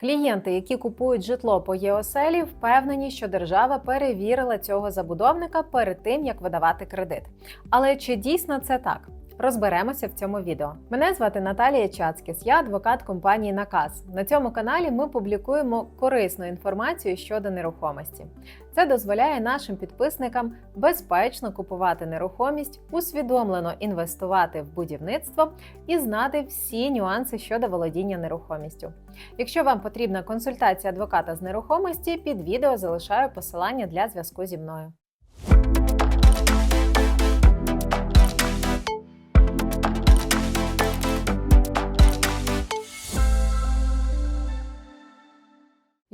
Клієнти, які купують житло по ЄОСЕЛі, впевнені, що держава перевірила цього забудовника перед тим, як видавати кредит. Але чи дійсно це так? Розберемося в цьому відео. Мене звати Наталія Чацкіс, я адвокат компанії Наказ. На цьому каналі ми публікуємо корисну інформацію щодо нерухомості. Це дозволяє нашим підписникам безпечно купувати нерухомість, усвідомлено інвестувати в будівництво і знати всі нюанси щодо володіння нерухомістю. Якщо вам потрібна консультація адвоката з нерухомості, під відео залишаю посилання для зв'язку зі мною.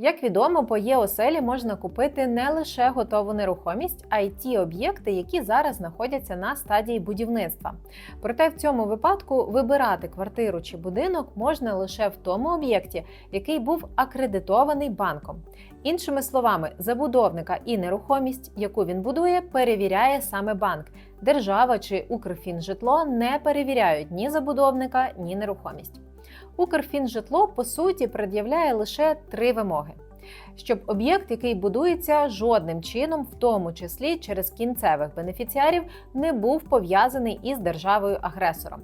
Як відомо, по ЄОСЕЛі можна купити не лише готову нерухомість, а й ті об'єкти, які зараз знаходяться на стадії будівництва. Проте в цьому випадку вибирати квартиру чи будинок можна лише в тому об'єкті, який був акредитований банком. Іншими словами, забудовника і нерухомість, яку він будує, перевіряє саме банк. Держава чи Укрфінжитло не перевіряють ні забудовника, ні нерухомість. Укрфінжитло по суті пред'являє лише три вимоги. Щоб об'єкт, який будується, жодним чином, в тому числі через кінцевих бенефіціарів, не був пов'язаний із державою-агресором.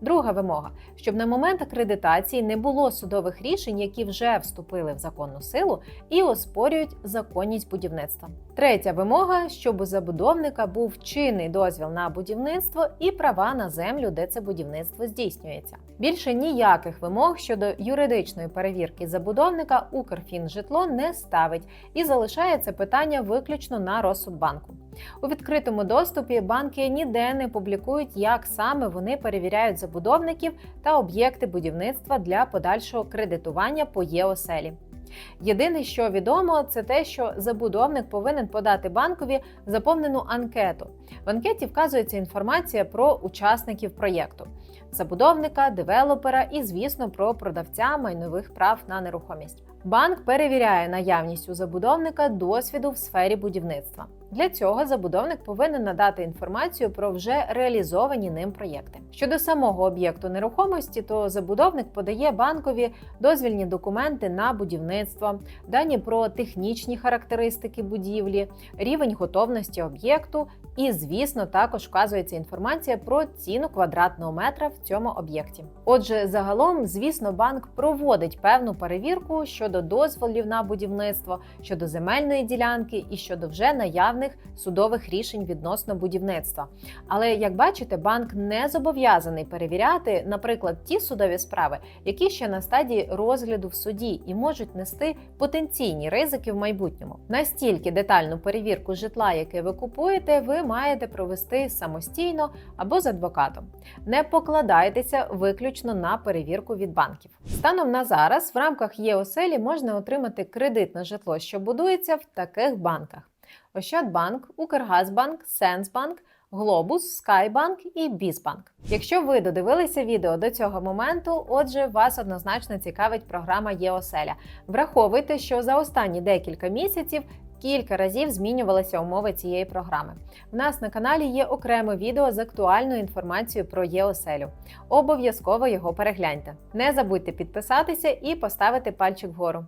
Друга вимога, щоб на момент акредитації не було судових рішень, які вже вступили в законну силу і оспорюють законність будівництва. Третя вимога, щоб у забудовника був чинний дозвіл на будівництво і права на землю, де це будівництво здійснюється. Більше ніяких вимог щодо юридичної перевірки забудовника Укрфінжитло не ставить і залишає це питання виключно на розсуд банку. У відкритому доступі банки ніде не публікують, як саме вони перевіряють забудовників та об'єкти будівництва для подальшого кредитування по ЄОСЕЛі. Єдине, що відомо, це те, що забудовник повинен подати банкові заповнену анкету. В анкеті вказується інформація про учасників проєкту, забудовника, девелопера і, звісно, про продавця майнових прав на нерухомість. Банк перевіряє наявність у забудовника досвіду в сфері будівництва. Для цього забудовник повинен надати інформацію про вже реалізовані ним проєкти. Щодо самого об'єкту нерухомості, то забудовник подає банкові дозвільні документи на будівництво, дані про технічні характеристики будівлі, рівень готовності об'єкту, і, звісно, також вказується інформація про ціну квадратного метра в цьому об'єкті. Отже, загалом, звісно, банк проводить певну перевірку щодо дозволів на будівництво, щодо земельної ділянки і щодо вже наявних судових рішень відносно будівництва. Але як бачите, банк не зобов'язаний перевіряти, наприклад, ті судові справи, які ще на стадії розгляду в суді і можуть нести потенційні ризики в майбутньому. Настільки детальну перевірку житла, яке ви купуєте, ви маєте провести самостійно або з адвокатом. Не покладайтеся виключно на перевірку від банків. Станом на зараз в рамках ЄОСЕЛі можна отримати кредит на житло, що будується в таких банках: Ощадбанк, Укргазбанк, Сенсбанк. Глобус, Скайбанк і Бізбанк. Якщо ви додивилися відео до цього моменту, отже, вас однозначно цікавить програма ЄОСЕЛЯ. Враховуйте, що за останні декілька місяців кілька разів змінювалися умови цієї програми. У нас на каналі є окреме відео з актуальною інформацією про ЄОСЕЛю. Обов'язково його перегляньте. Не забудьте підписатися і поставити пальчик вгору.